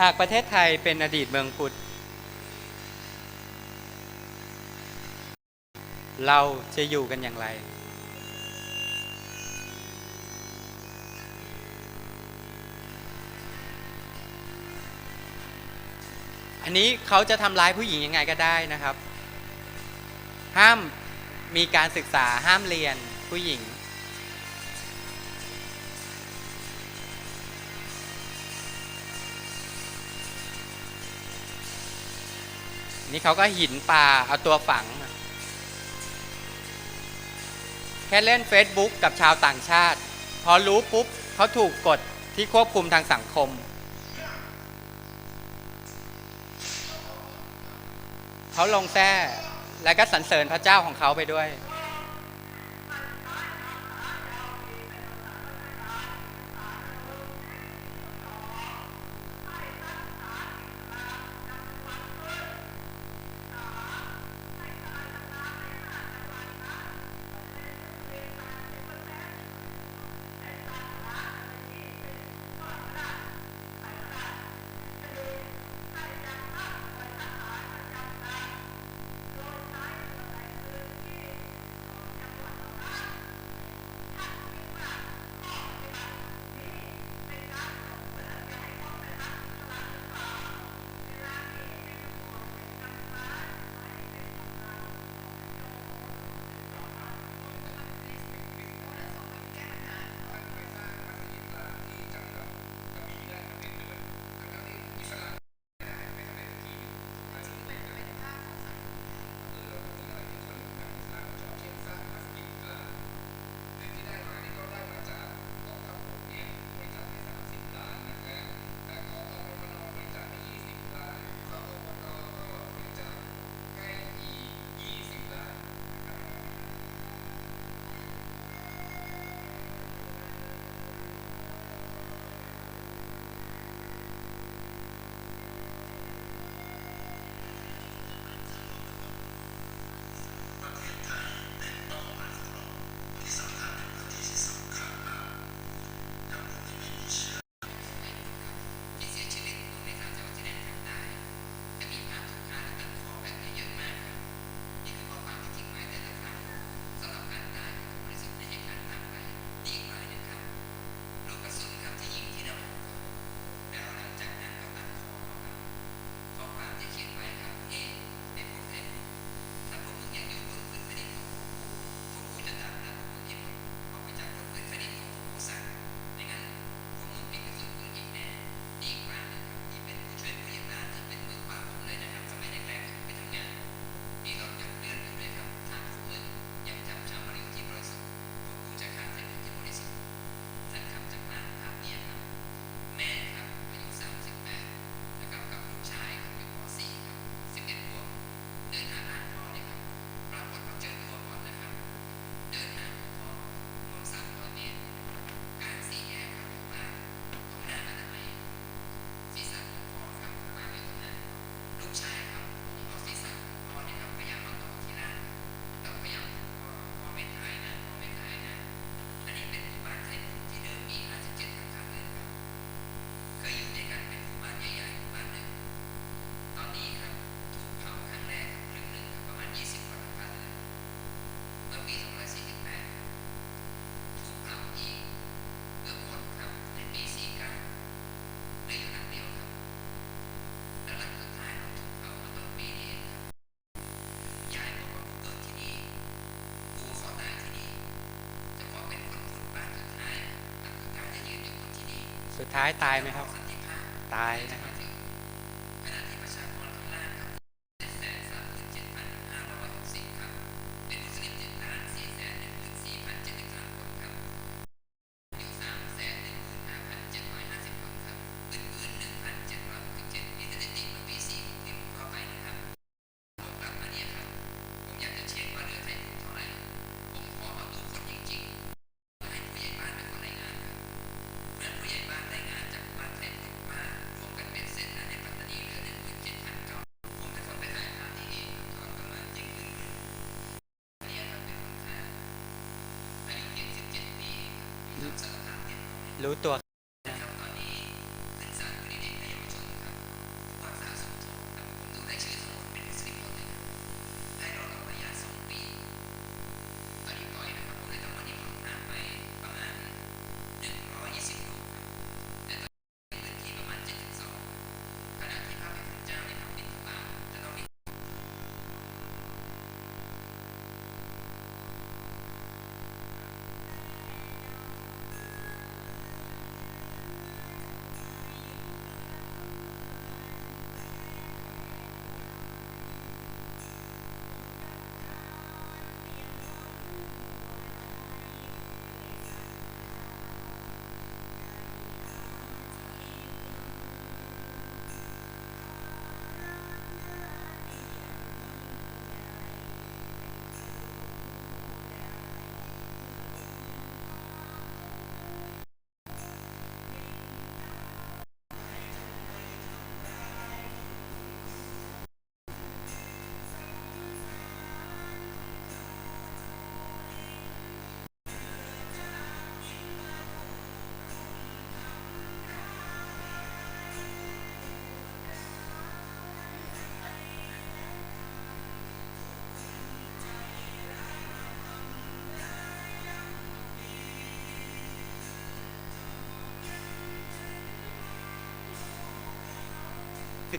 หากประเทศไทยเป็นอดีตเมืองพุทธ เราจะอยู่กันอย่างไร อันนี้เขาจะทำร้ายผู้หญิงยังไงก็ได้นะครับ ห้ามมีการศึกษาห้ามเรียนผู้หญิง นี่เขาก็หินปลาเอาตัวฝัง แค่เล่น Facebook กับชาวต่างชาติ พอรู้ปุ๊บเขาถูกกดที่ควบคุมทางสังคม เขาลงแท้และก็สรรเสริญพระเจ้าของเขาไปด้วย ท้ายตายไหมครับ ตายนะครับ รู้ตัว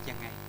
สึก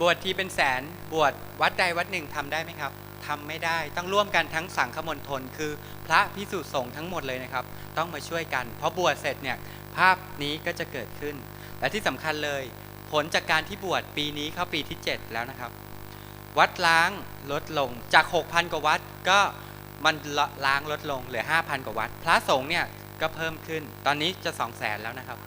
บวชทีเป็นแสนบวชวัดใดวัดหนึ่งทำได้ไหมครับทำไม่ได้ต้องร่วมกันทั้งสังฆมณฑลคือพระพิสุสงฆ์ทั้งหมดเลยนะครับ ต้องมาช่วยกันพอบวชเสร็จเนี่ยภาพนี้ก็จะเกิดขึ้น และที่สำคัญเลย ผลจากการที่บวชปีนี้เข้าปีที่ 7 แล้วนะครับ วัดล้างลดลงจาก 6,000 กว่าวัดก็มันล้างลดลงเหลือ 5,000 กว่าวัด พระสงฆ์เนี่ยก็เพิ่มขึ้น ตอนนี้จะ 2 0 0แสนแล้วนะครับ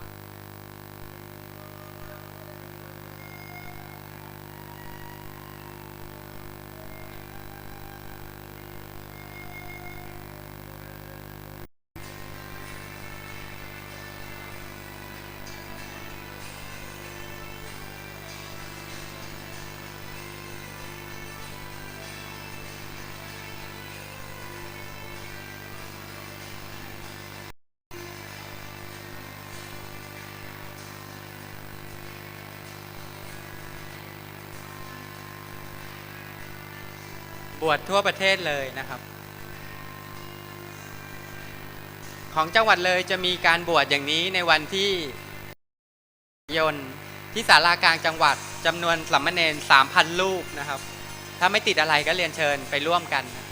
บวชทั่วประเทศเลยนะครับ ของจังหวัดเลยจะมีการบวชอย่างนี้ในวันที่ยนที่ศาลากลางจังหวัดจำนวนสัมมเนร3,000 ลูกนะครับ ถ้าไม่ติดอะไรก็เรียนเชิญไปร่วมกันนะ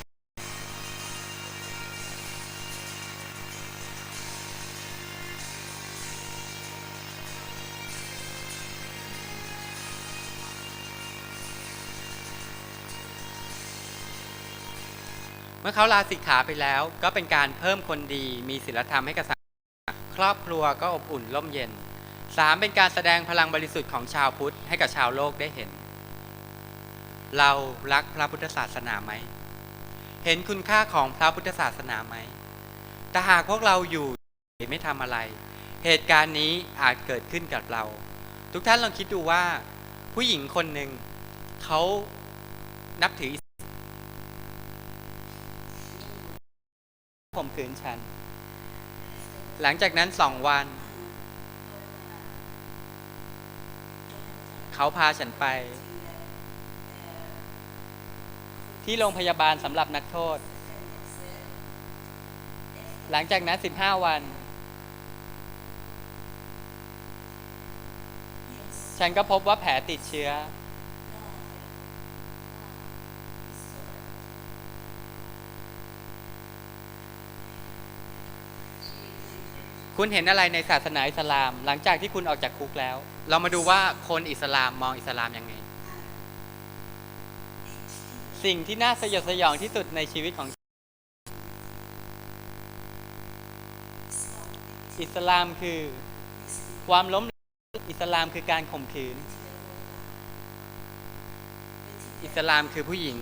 มื่อเขาลาสิกขาไปแล้ว ก็เป็นการเพิ่มคนดีมีศีลธรรมให้กับสังคมครอบครัวก็อบอุ่นร่มเย็นสามเป็นการแสดงพลังบริสุทธิ์ของชาวพุทธให้กับชาวโลกได้เห็น เรารักพระพุทธศาสนาไหม เห็นคุณค่าของพระพุทธศาสนาไหม แต่หากพวกเราอยู่ไม่ทำอะไร เหตุการณ์นี้อาจเกิดขึ้นกับเรา ทุกท่านลองคิดดูว่า ผู้หญิงคนหนึ่งเขานับถือืนฉัน หลังจากนั้นสองวัน เขาพาฉันไป ที่โรงพยาบาลสำหรับนักโทษ หลังจากนั้น15วัน ฉันก็พบว่าแผลติดเชื้อ คุณเห็นอะไรในศาสนาอิสลาม หลังจากที่คุณออกจากคุกแล้ว เรามาดูว่าคนอิสลามมองอิสลามยังไง สิ่งที่น่าสยดสยองที่สุดในชีวิตของ อิสลามคือความล้มอิสลามคือการข่มขืน อิสลามคือผู้หญิง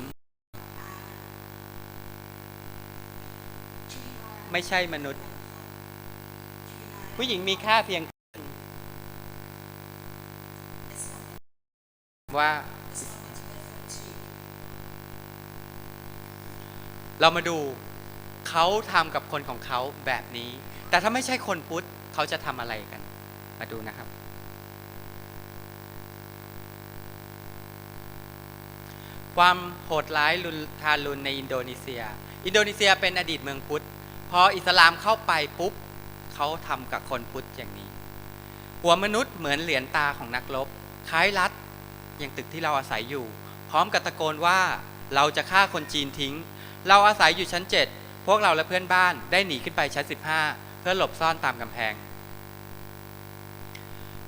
ไม่ใช่มนุษย์ ผู้หญิงมีค่าเพียงว่า เรามาดูเขาทำกับคนของเขาแบบนี้ แต่ถ้าไม่ใช่คนพุทธเขาจะทำอะไรกัน มาดูนะครับ ความโหดร้ายรุนทารุณในอินโดนีเซีย อินโดนีเซียเป็นอดีตเมืองพุทธ พออิสลามเข้าไปปุ๊บ เขาทำกับคนพุทธอย่างนี้ หัวมนุษย์เหมือนเหรียญตาของนักรบคล้ายรัดอย่างตึกที่เราอาศัยอยู่ พร้อมกับตะโกนว่าเราจะฆ่าคนจีนทิ้ง เราอาศัยอยู่ชั้น 7 พวกเราและเพื่อนบ้านได้หนีขึ้นไปชั้น 15 เพื่อหลบซ่อนตามกำแพง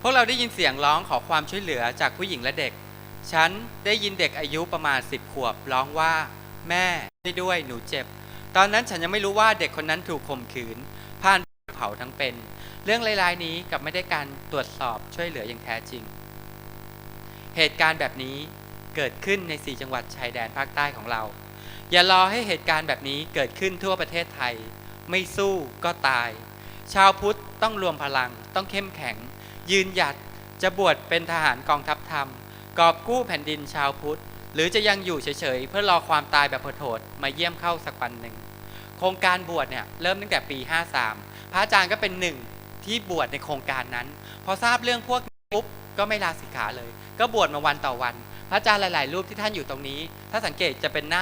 พวกเราได้ยินเสียงร้องขอความช่วยเหลือจากผู้หญิงและเด็ก ฉันได้ยินเด็กอายุประมาณ 10 ขวบร้องว่า แม่ช่วยด้วยหนูเจ็บ ตอนนั้นฉันยังไม่รู้ว่าเด็กคนนั้นถูกข่มขืน ผ่าน เผาทั้งเป็น เรื่องรายๆนี้กับไม่ได้การตรวจสอบช่วยเหลืออย่างแท้จริง เหตุการณ์แบบนี้เกิดขึ้นใน 4 จังหวัดชายแดนภาคใต้ของเรา อย่ารอให้เหตุการณ์แบบนี้เกิดขึ้นทั่วประเทศไทย ไม่สู้ก็ตาย ชาวพุทธต้องรวมพลังต้องเข้มแข็ง ยืนหยัดจะบวชเป็นทหารกองทัพธรรม กอบกู้แผ่นดินชาวพุทธ หรือจะยังอยู่เฉยๆ เพื่อรอความตายแบบโหดมาเยี่ยมเข้าสักวันหนึ่ง โครงการบวชเนี่ยเริ่มตั้งแต่ปี 53 พระอาจารย์ก็เป็นหนึ่งที่บวชในโครงการนั้น พอทราบเรื่องพวกนี้ปุ๊บก็ไม่ลาสิกขาเลย ก็บวชมาวันต่อวัน พระอาจารย์หลาย ๆ รูปที่ท่านอยู่ตรงนี้ ถ้าสังเกตจะเป็นหน้า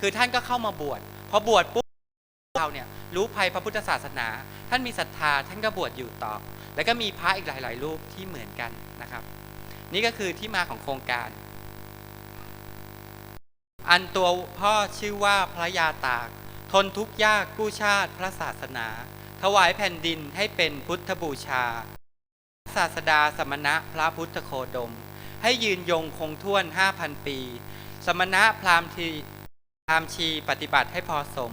คือท่านก็เข้ามาบวชพอบวชปุ๊บเราเนี่ยรู้ภัยพระพุทธศาสนา ท่านมีศรัทธาท่านก็บวชอยู่ต่อ แล้วก็มีพระอีกหลาย ๆ รูปที่เหมือนกันนะครับ นี่ก็คือที่มาของโครงการ อันตัวพ่อชื่อว่าพระยาตาก ทนทุกข์ยากกู้ชาติพระศาสนา ถวายแผ่นดินให้เป็นพุทธบูชา ศาสดาสมณะพระพุทธโคดม ให้ยืนยงคงท่วน5,000ปี สมณะพราหมณ์ทีพราหมณ์ชีปฏิบัติให้พอสม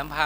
ลำพัง